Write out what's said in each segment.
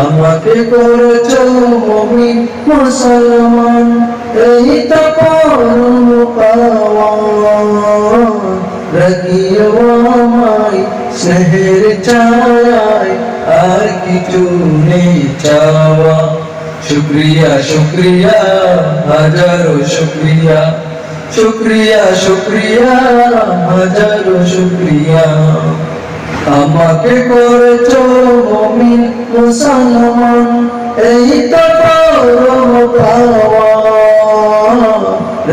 আমাকে করেছ মমিন মুসলমান, এই তো রাখিও আমায় স্নেহের ছায় আর কিছু নেই চাওয়া। শুক্রিয়া শুক্রিয়া, হাজারো শুক্রিয়া। শুক্রিয়া শুক্রিয়া, হাজারো শুক্রিয়া। আমাকে করেছ মমিন, মুসলমান। এই তো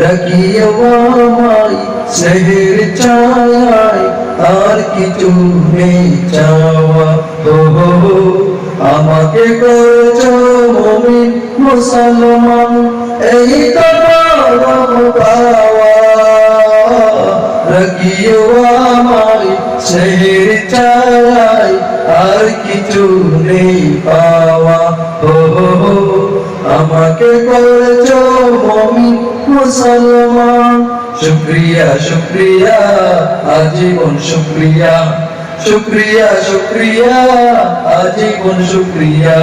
রাখিও আমায় স্নেহের ছায় আর কিছু নেই চাওয়া। ও আমাকে করেছ মমিন, মুসলমান। এই তো পাওয়া রাখিও আমায় চাই আর কিছু নেই পাওয়া। ও আমাকে করেছ মমিন মুসলমান। শুক্রিয়া শুক্রিয়া, আজীবন শুক্রিয়া। শুক্রিয়া শুক্রিয়া, আজীবন শুক্রিয়া।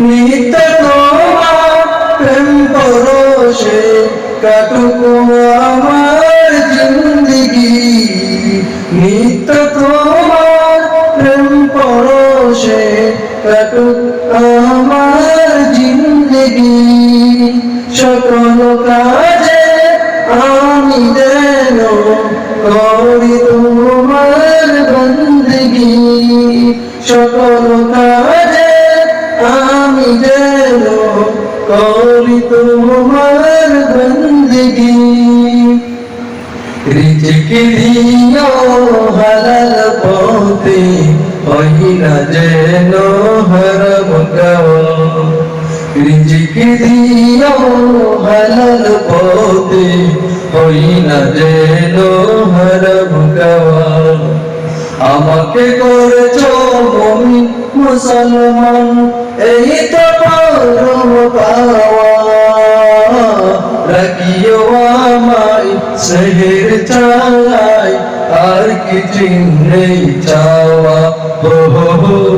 নিত্য তোমার প্রেম পরশে কাটুক আমার জিন্দগি। সকল কাজে আমি যেন করি তোমার বন্দগি। সকল কাজে আমি যেন করি তোমার বন্দগি। রিজিক দিও হালাল যেন গাওয়া রিজিক দিও হালাল পথে হই না যেন হরম আমাকে করেছ মমিন, মুসলমান, এই তো পরম পাওয়া। রাখিও আমায় শহর চাই আর কিছু নেই চাওয়া। হো হো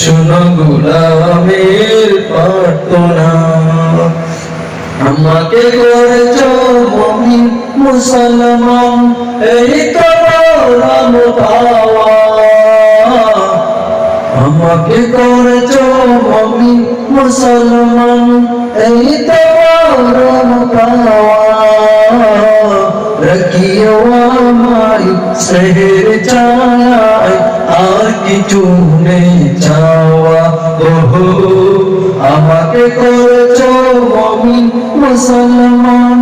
শুন গুলামের প্রার্থনা। আমাকে করেছ মমিন মুসলমান, এই তো পরম পাওয়া। আমাকে করেছ মমিন মুসলমান, এই তো পরম পাওয়া। রাখিও আমায় শহর চায় কিছু নেই চাওয়া ও হো আমাকে করেছ মমিন মুসলমান।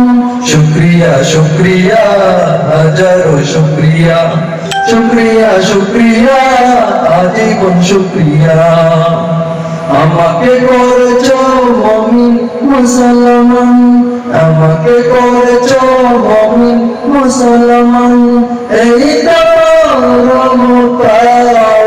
শুক্রিয়া শুক্রিয়া, হাজারো শুক্রিয়া। শুক্রিয়া শুক্রিয়া, আজীবন শুক্রিয়া। আমাকে করেছ মমিন মুসলমান। আমাকে করেছ মমিন মুসলমান। এই তো পাওয়া